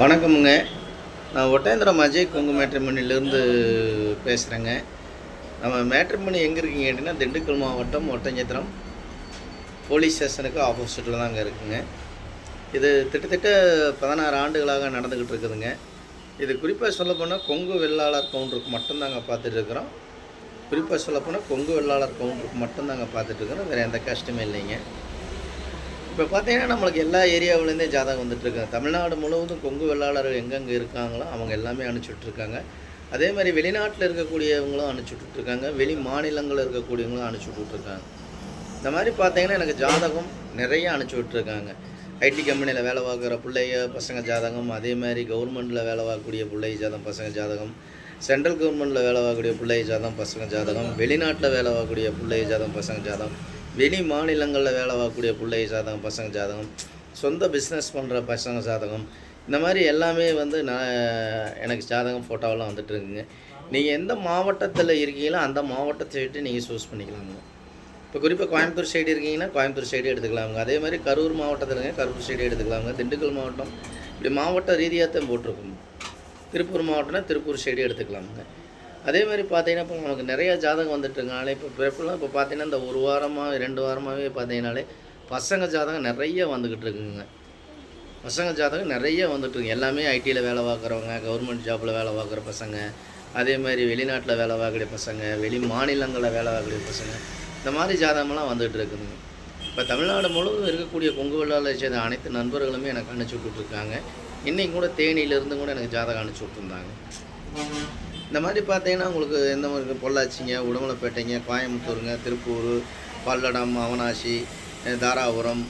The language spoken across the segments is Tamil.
வணக்கமுங்க. நான் ஒட்டேந்திரம் அஜய் கொங்கு மேட்ரிமணிலேருந்து பேசுகிறேங்க நம்ம மேட்ரிமணி எங்கே இருக்கீங்க அப்படின்னா திண்டுக்கல் மாவட்டம் ஒட்டஞ்சத்திரம் போலீஸ் ஸ்டேஷனுக்கு ஆப்போசிட்டில் தாங்க இருக்குங்க. இது கிட்டத்தட்ட பதினாறு ஆண்டுகளாக நடந்துக்கிட்டு இருக்குதுங்க. இது குறிப்பாக சொல்லப்போனால் கொங்கு வெள்ளாளர் கவுண்டருக்கு மட்டும்தாங்க பார்த்துட்டு இருக்கிறோம். குறிப்பாக சொல்லப்போனால் கொங்கு வெள்ளாளர் கவுண்டருக்கு மட்டும்தாங்க பார்த்துட்டு இருக்கிறோம். வேறு எந்த கஷ்டமே இல்லைங்க. இப்போ பார்த்தீங்கன்னா நம்மளுக்கு எல்லா ஏரியாவிலேருந்தே ஜாதகம் வந்துட்டுருக்காங்க தமிழ்நாடு முழுவதும் கொங்கு வெள்ளாளர்கள் எங்கெங்கே இருக்காங்களோ அவங்க எல்லாமே அனுப்பிச்சுட்ருக்காங்க அதே மாதிரி வெளிநாட்டில் இருக்கக்கூடியவங்களும் அனுப்பிச்சுட்ருக்காங்க வெளி மாநிலங்களில் இருக்கக்கூடியவங்களும் அனுப்பிச்சுட்ருக்காங்க இந்த மாதிரி பார்த்தீங்கன்னா எனக்கு ஜாதகம் நிறைய அனுப்பிச்சி விட்ருக்காங்க ஐடி கம்பெனியில் வேலை பார்க்குற பிள்ளைய பசங்க ஜாதகம் அதே மாதிரி கவர்மெண்ட்டில் வேலை பார்க்கக்கூடிய பிள்ளை ஜாதகம் பசங்க ஜாதகம் சென்ட்ரல் கவர்மெண்ட்டில் வேலை பார்க்கக்கூடிய பிள்ளை ஜாதகம் பசங்க ஜாதகம் வெளிநாட்டில் வேலை பார்க்கக்கூடிய பிள்ளை ஜாதகம் பசங்க ஜாதகம் வெளி மாநிலங்களில் வேலை பார்க்கக்கூடிய பிள்ளை ஜாதகம் பசங்க ஜாதகம் சொந்த பிஸ்னஸ் பண்ணுற பசங்க ஜாதகம் இந்த மாதிரி எல்லாமே வந்து நான் எனக்கு ஜாதகம் ஃபோட்டோவெல்லாம் வந்துட்டுருக்குங்க நீங்கள் எந்த மாவட்டத்தில் இருக்கீங்களோ அந்த மாவட்டத்தை விட்டு நீங்கள் சூஸ் பண்ணிக்கலாங்க. இப்போ குறிப்பாக கோயம்புத்தூர் சைடு இருக்கீங்கன்னா கோயம்புத்தூர் சைடு எடுத்துக்கலாமுங்க அதே மாதிரி கரூர் மாவட்டத்தில் கரூர் சைடு எடுத்துக்கலாமுங்க திண்டுக்கல் மாவட்டம் இப்படி மாவட்ட ரீதியாக தான் போட்டிருக்கோம் திருப்பூர் மாவட்டம்னா திருப்பூர் சைடு எடுத்துக்கலாமுங்க அதே மாதிரி பார்த்தீங்கன்னா இப்போ நமக்கு நிறைய ஜாதகம் வந்துட்டுருக்கனாலே இப்போ பிறப்புலாம் இப்போ பார்த்தீங்கன்னா இந்த ஒரு வாரமாக ரெண்டு வாரமாகவே பார்த்தீங்கன்னாலே பசங்க ஜாதகம் நிறைய வந்துக்கிட்டு இருக்குங்க. பசங்க ஜாதகம் நிறைய வந்துட்டுருக்கு எல்லாமே ஐடியில் வேலை பார்க்குறவங்க கவர்மெண்ட் ஜாப்பில் வேலை பார்க்குற பசங்க அதே மாதிரி வெளிநாட்டில் வேலை பார்க்கக்கூடிய பசங்க வெளி மாநிலங்களில் வேலை பார்க்கக்கூடிய பசங்க இந்த மாதிரி ஜாதகமெல்லாம் வந்துகிட்டு இருக்குதுங்க. இப்போ தமிழ்நாடு முழுவதும் இருக்கக்கூடிய கொங்கு வெள்ளாளை சேர்ந்த அனைத்து நண்பர்களுமே எனக்கு அனுப்பிச்சி விட்டுருக்காங்க இன்றைக்கி கூட தேனியிலேருந்து கூட எனக்கு ஜாதகம் அனுப்பிச்சி விட்ருந்தாங்க இந்த மாதிரி பார்த்தீங்கன்னா உங்களுக்கு எந்த மாதிரி பொள்ளாச்சிங்க உடுமலைப்பேட்டைங்க கோயம்புத்தூருங்க திருப்பூர் பல்லடம் அவனாசி தாராபுரம்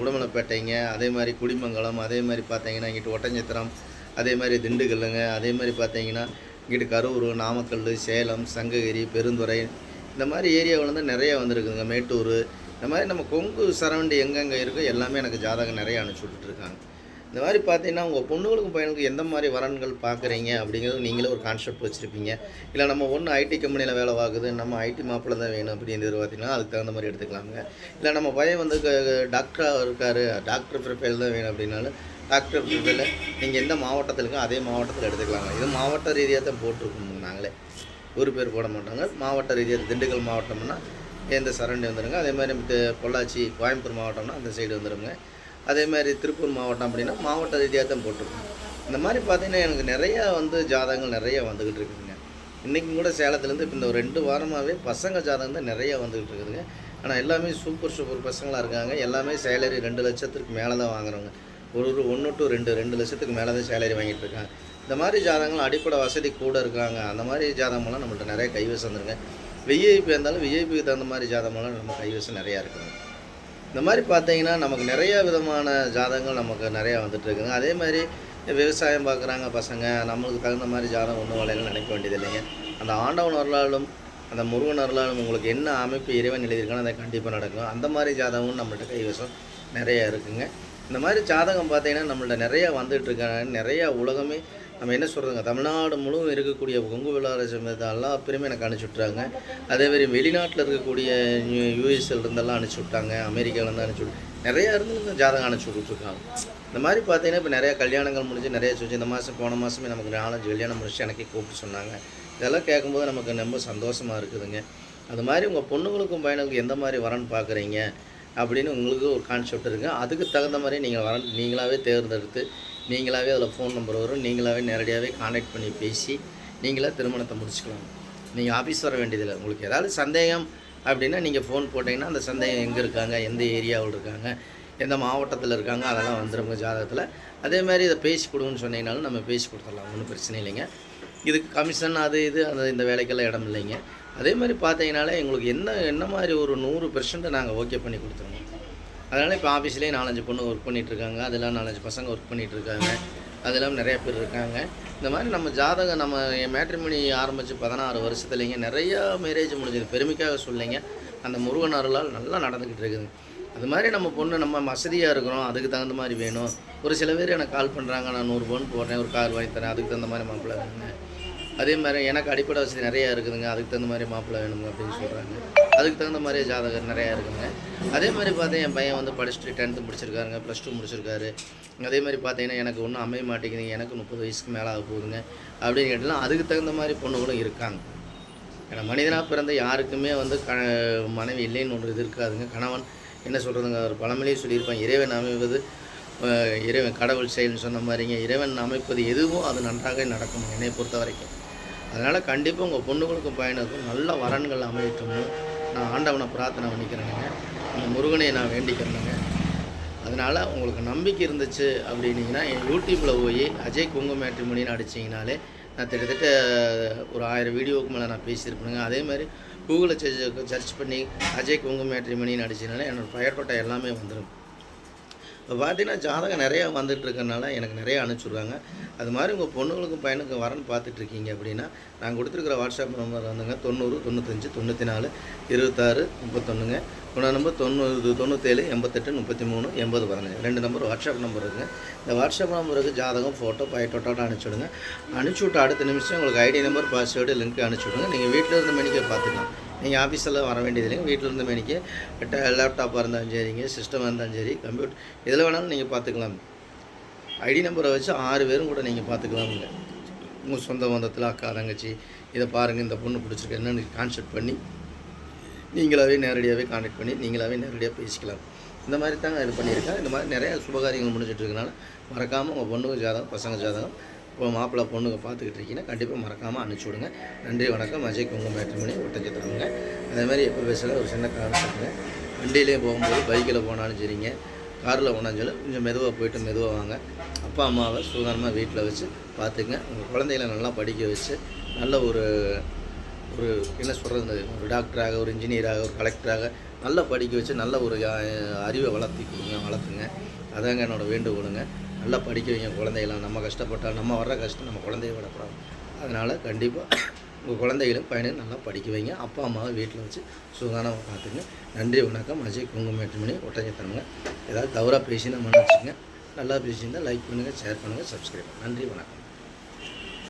உடுமலைப்பேட்டைங்க அதே மாதிரி குடிமங்கலம் அதே மாதிரி பார்த்தீங்கன்னா இங்கிட்டு ஒட்டஞ்சத்திரம் அதே மாதிரி திண்டுக்கல்லுங்க அதே மாதிரி பார்த்தீங்கன்னா இங்கிட்டு கரூர் நாமக்கல் சேலம் சங்ககிரி பெருந்துறை இந்த மாதிரி ஏரியாவில் வந்து நிறைய வந்திருக்குதுங்க. மேட்டூர் இந்த மாதிரி நம்ம கொங்கு சரௌண்டி எங்கெங்கே இருக்கோ எல்லாமே எனக்கு ஜாதகம் நிறைய அனுப்பிச்சி விட்டுட்ருக்காங்க இந்த மாதிரி பார்த்தீங்கன்னா உங்கள் பொண்ணுங்களுக்கும் பையனுக்கும் எந்த மாதிரி வரன்கள் பார்க்குறீங்க? அப்படிங்கிறது நீங்களே ஒரு கான்செப்ட் வச்சுருப்பீங்க. இல்லை நம்ம ஒன்று ஐடி கம்பெனியில் வேலை பார்க்குது நம்ம ஐடி மாப்பிள்ளை தான் வேணும் அப்படின்றது பார்த்தீங்கன்னா அதுக்கு தகுந்த மாதிரி எடுத்துக்கலாமுங்க இல்லை நம்ம பையன் வந்து டாக்டராக இருக்கார் டாக்டர் ப்ரிப்பேர் தான் வேணும் அப்படின்னாலும் டாக்டர் ப்ரிப்பேரில் நீங்கள் எந்த மாவட்டத்தில் இருக்கோ அதே மாவட்டத்தில் எடுத்துக்கலாங்க. இது மாவட்ட ரீதியாக தான் போட்டிருக்கோம் நாங்களே. ஒரு பேர் போட மாட்டாங்க. மாவட்ட ரீதியாக திண்டுக்கல் மாவட்டம்னா எந்த சரண்டி வந்துடுங்க அதே மாதிரி பொள்ளாச்சி கோயம்புத்தூர் மாவட்டம்னா அந்த சைடு வந்துடுங்க அதே மாதிரி திருப்பூர் மாவட்டம் அப்படின்னா மாவட்ட ரீதியாக தான் போட்டிருக்கோம். இந்த மாதிரி பார்த்தீங்கன்னா எனக்கு நிறையா வந்து ஜாதகங்கள் நிறையா வந்துக்கிட்டு இருக்குதுங்க. இன்றைக்கும் கூட சேலத்துலேருந்து இப்போ இந்த ஒரு ரெண்டு வாரமாகவே பசங்க ஜாதகம் தான் நிறையா வந்துக்கிட்டு இருக்குதுங்க. ஆனால் எல்லாமே சூப்பர் சூப்பர் பசங்களாக இருக்காங்க. எல்லாமே சேலரி ரெண்டு லட்சத்துக்கு மேலே தான் வாங்குறவங்க. ஒரு ஒரு ஒன்று டு ரெண்டு ரெண்டு லட்சத்துக்கு மேலே தான் சேலரி வாங்கிட்டு இருக்காங்க. இந்த மாதிரி ஜாதகங்கள் அடிப்படை வசதி கூட இருக்காங்க. அந்த மாதிரி ஜாதகமெல்லாம் நம்மள்ட்ட நிறைய கைவசம் வந்துருங்க விஐபி இருந்தாலும் விஐபிக்கு தகுந்த மாதிரி ஜாதகமெல்லாம் நம்ம கைவசம் நிறையா இருக்குங்க இந்த மாதிரி பார்த்தீங்கன்னா நமக்கு நிறைய விதமான ஜாதகங்கள் நமக்கு நிறையா வந்துட்டுருக்குங்க அதே மாதிரி விவசாயம் பார்க்குறாங்க பசங்க. நம்மளுக்கு தகுந்த மாதிரி ஜாதகம் ஒன்றும் வளையல நினைக்க வேண்டியது இல்லைங்க. அந்த ஆண்டவன் அருளாலும் அந்த முருகன் அருளாலும் உங்களுக்கு என்ன அமைப்பு இறைவன் எழுதியிருக்கானோ அதை கண்டிப்பாக நடக்கும். அந்த மாதிரி ஜாதகமும் நம்மள்ட்ட கைவசம் நிறையா இருக்குங்க. இந்த மாதிரி ஜாதகம் பார்த்தீங்கன்னா நம்மள்ட்ட நிறையா வந்துட்டுருக்காங்க நிறையா உலகமே நம்ம என்ன சொல்கிறதுங்க தமிழ்நாடு முழுவதும் இருக்கக்கூடிய கொங்கு விழா சமயத்தை எல்லா பேருமே எனக்கு அனுப்பிச்சி விட்றாங்க அதேமாரி வெளிநாட்டில் இருக்கக்கூடிய யூஎஸ்எல் இருந்தெல்லாம் அனுப்பிச்சி விட்டாங்க. அமெரிக்காவிலேருந்து அனுப்பிச்சி விட்டு நிறையா இருந்து இந்த ஜாதகம் அனுப்பிச்சி விட்ருக்காங்க இந்த மாதிரி பார்த்தீங்கன்னா இப்போ நிறையா கல்யாணங்கள் முடிஞ்சு நிறைய சொல்லி இந்த மாதம் போன மாதமே நமக்கு நாலஞ்சு கல்யாணம் முடிச்சு எனக்கே கூப்பிட்டு சொன்னாங்க. இதெல்லாம் கேட்கும்போது நமக்கு ரொம்ப சந்தோஷமாக இருக்குதுங்க. அது மாதிரி உங்கள் பொண்ணுங்களுக்கும் பையனுக்கும் எந்த மாதிரி வரன் பார்க்குறீங்க அப்படின்னு உங்களுக்கு ஒரு கான்செப்ட் இருக்குது அதுக்கு தகுந்த மாதிரி நீங்கள் வரன் நீங்களாகவே தேர்ந்தெடுத்து நீங்களாகவே அதில் ஃபோன் நம்பர் வரும். நீங்களாகவே நேரடியாகவே காண்டாக்ட் பண்ணி பேசி நீங்களாக திருமணத்தை முடிச்சுக்கலாம். நீங்கள் ஆஃபீஸ் வர வேண்டியதில்லை. உங்களுக்கு ஏதாவது சந்தேகம் அப்படின்னா நீங்கள் ஃபோன் போட்டிங்கன்னா அந்த சந்தேகம் எங்கே இருக்காங்க? எந்த ஏரியாவில் இருக்காங்க? எந்த மாவட்டத்தில் இருக்காங்க? அதெல்லாம் வந்துருங்க ஜாதகத்தில். அதே மாதிரி இதை பேசி கொடுங்கன்னு சொன்னீங்கனாலும் நம்ம பேசி கொடுத்துடலாம். ஒன்றும் பிரச்சனை இல்லைங்க. இதுக்கு கமிஷன் அது இது அந்த இந்த வேலைக்கெல்லாம் இடம் இல்லைங்க. அதே மாதிரி பார்த்தீங்கனாலே எங்களுக்கு என்ன என்ன மாதிரி ஒரு நூறு பெர்சன்ட்டை நாங்கள் ஓகே பண்ணி கொடுத்துருவோம். அதனால் இப்போ ஆஃபீஸ்லேயே நாலஞ்சு பொண்ணு ஒர்க் பண்ணிகிட்ருக்காங்க அதெல்லாம் நாலஞ்சு பசங்க ஒர்க் பண்ணிகிட்ருக்காங்க அதெல்லாம் நிறைய பேர் இருக்காங்க. இந்த மாதிரி நம்ம ஜாதகம் நம்ம மேட்ரிமணி ஆரம்பித்து பதினாறு வருஷத்துலேங்க நிறையா மேரேஜ் முடிஞ்சது. பெருமைக்காக சொல்லிங்க. அந்த முருகன் அருளால் நல்லா நடந்துக்கிட்டு இருக்குது. அது மாதிரி நம்ம பொண்ணு நம்ம வசதியாக இருக்கிறோம். அதுக்கு தகுந்த மாதிரி வேணும். ஒரு சில பேர் எனக்கு கால் பண்ணுறாங்க நான் நூறு பவுன் போடுறேன். ஒரு கார் வாங்கி தரேன். அதுக்கு தகுந்த மாதிரி மாப்பிள்ளை வேணுங்க. அதே மாதிரி எனக்கு அடிப்படை வசதி நிறையா இருக்குதுங்க. அதுக்கு தகுந்த மாதிரி மாப்பிள்ளை வேணுங்க அப்படின்னு சொல்கிறாங்க அதுக்கு தகுந்த மாதிரி ஜாதகர் நிறையா இருக்குங்க. அதே மாதிரி பார்த்தா என் பையன் வந்து படிச்சுட்டு டென்த்து முடிச்சிருக்காருங்க ப்ளஸ் டூ முடிச்சிருக்காரு. அதே மாதிரி பார்த்தீங்கன்னா எனக்கு ஒன்றும் அமைய மாட்டேங்குதுங்க எனக்கு முப்பது வயசுக்கு மேலே ஆக போகுதுங்க அப்படின்னு கேட்டாலும் அதுக்கு தகுந்த மாதிரி பொண்ணுகளும் இருக்காங்க. ஏன்னா மனிதனாக பிறந்த யாருக்குமே வந்து க மனைவி இல்லைன்னு ஒன்று இது இருக்காதுங்க. கணவன் என்ன சொல்கிறதுங்க ஒரு பழமொழியே சொல்லியிருப்பான் இறைவன் அமைவது இறைவன் கடவுள் செயல்னு சொன்ன மாதிரிங்க இறைவன் அமைப்பது எதுவும் அது நன்றாக நடக்கும் என்னை பொறுத்த வரைக்கும் அதனால் கண்டிப்பாக உங்கள் பொண்ணுங்களுக்கும் பையனுக்கும் நல்ல வரன்கள் அமையட்டும்னு நான் ஆண்டவனை பிரார்த்தனை பண்ணிக்கிறேனுங்க. அந்த முருகனை நான் வேண்டிக்கிறேனுங்க. அதனால் உங்களுக்கு நம்பிக்கை இருந்துச்சு அப்படின்னீங்கன்னா என் யூடியூப்பில் போய் அஜய் குங்கு மேட்ரிமணின்னு அடிச்சிங்கனாலே நான் கிட்டத்தட்ட ஒரு ஆயிரம் வீடியோவுக்கு மேலே நான் பேசியிருப்பேனுங்க. அதே மாதிரி கூகுளில் சர்ச் சர்ச் பண்ணி அஜய் குங்கு மேட்ரிமணின்னு அடிச்சிங்கனாலே என்னோடய பயோட்டோட்டா எல்லாமே வந்துடும் இப்போ பார்த்தீங்கன்னா ஜாதகம் நிறையா வந்துட்டு இருக்கறனால எனக்கு நிறைய அனுப்பிச்சுடுறாங்க. அது மாதிரி உங்கள் பொண்ணுங்களுக்கும் பையனுக்கும் வரன்னு பார்த்துட்டு இருக்கீங்க அப்படின்னா நான் கொடுத்துருக்குற வாட்ஸ்அப் நம்பர் வந்துங்க தொண்ணூறு தொண்ணூத்தஞ்சு தொண்ணூற்றி நாலு இருபத்தாறு முப்பத்தொன்றுங்க இன்னொரு நம்பர் தொண்ணூறு தொண்ணூற்றேழு எண்பத்தெட்டு முப்பத்தி மூணு எண்பது பதினஞ்சு ரெண்டு நம்பர் வாட்ஸ்அப் நம்பர் இருக்குங்க. இந்த வாட்ஸ்அப் நம்பருக்கு ஜாதகம் ஃபோட்டோ பயோட்டோட்டோட அனுப்பிச்சுடுங்க. அனுப்பிச்சி விட்ட அடுத்த நிமிஷம் உங்களுக்கு ஐடி நம்பர் பாஸ்வேர்டு லிங்க் அனுப்பிச்சுடுங்க. நீங்கள் வீட்டில் இருந்த மணிக்கே பார்த்துக்கலாம். நீங்கள் ஆஃபீஸில் வர வேண்டியதில்லைங்க வீட்டில் இருந்து மெனிக்கு. லேப்டாப்பாக இருந்தாலும் சரிங்க சிஸ்டமாக இருந்தாலும் சரி கம்ப்யூட்டர் எதில் வேணாலும் நீங்கள் பார்த்துக்கலாம் ஐடி நம்பரை வச்சு ஆறு பேரும் கூட நீங்கள் பார்த்துக்கலாமுங்க உங்கள் சொந்த பந்தத்தில் அக்கா தங்கச்சி இதை பாருங்கள் இந்த பொண்ணு பிடிச்சிருக்கு என்னென்னு கான்செப்ட் பண்ணி நீங்களாகவே நேரடியாகவே கான்டாக்ட் பண்ணி நீங்களாகவே நேரடியாக பேசிக்கலாம். இந்த மாதிரி தாங்க இது பண்ணியிருக்கேன். இந்த மாதிரி நிறையா சுபகாரியங்கள் முடிஞ்சிட்ருக்கனால மறக்காமல் உங்கள் பொண்ணுங்க ஜாதகம் பசங்க ஜாதகம் இப்போ மாப்பிள்ளை பொண்ணுங்க பார்த்துக்கிட்டு இருக்கீங்கன்னா கண்டிப்பாக மறக்காமல் அனுப்பிச்சி விடுங்க. நன்றி வணக்கம். அஜய் குங்கம் மேட்ரிமணி ஒட்டஞ்சத்திரங்க அதே மாதிரி எப்போ பேசல ஒரு சின்ன காரணம் சொல்லுங்கள் போகும்போது பைக்கில் போனாலும் சரிங்க. காரில் போனாலும் கொஞ்சம் மெதுவாக போயிட்டு மெதுவாக வாங்க. அப்பா அம்மாவை சுதந்திரமாக வீட்டில் வச்சு பார்த்துங்க உங்கள் குழந்தைகளை நல்லா படிக்க வச்சு நல்ல ஒரு ஒரு என்ன சொல்கிறது ஒரு டாக்டராக ஒரு இன்ஜினியராக ஒரு கலெக்டராக நல்லா படிக்க வச்சு நல்ல ஒரு அறிவை வளர்த்திக்கிங்க வளர்த்துங்க. அதாங்க என்னோட வேண்டுகோளுங்க. நல்லா படிக்க வைங்க குழந்தைகளாம் நம்ம கஷ்டப்பட்டால் நம்ம வர்ற கஷ்டம் நம்ம குழந்தைய விடக்கூடாது. அதனால் கண்டிப்பாக உங்கள் குழந்தைகளும் பையனையும் நல்லா படிக்க வைங்க. அப்பா அம்மாவை வீட்டில் வச்சு சுகாதாரமாக பார்த்துங்க நன்றி வணக்கம். அஜய் குங்குமேட்டுமணி தருங்க ஏதாவது தவறாக பேசினா மன்னிச்சுங்க நல்லா பேசியிருந்தால் லைக் பண்ணுங்கள் ஷேர் பண்ணுங்கள் சப்ஸ்கிரைப் நன்றி வணக்கம்.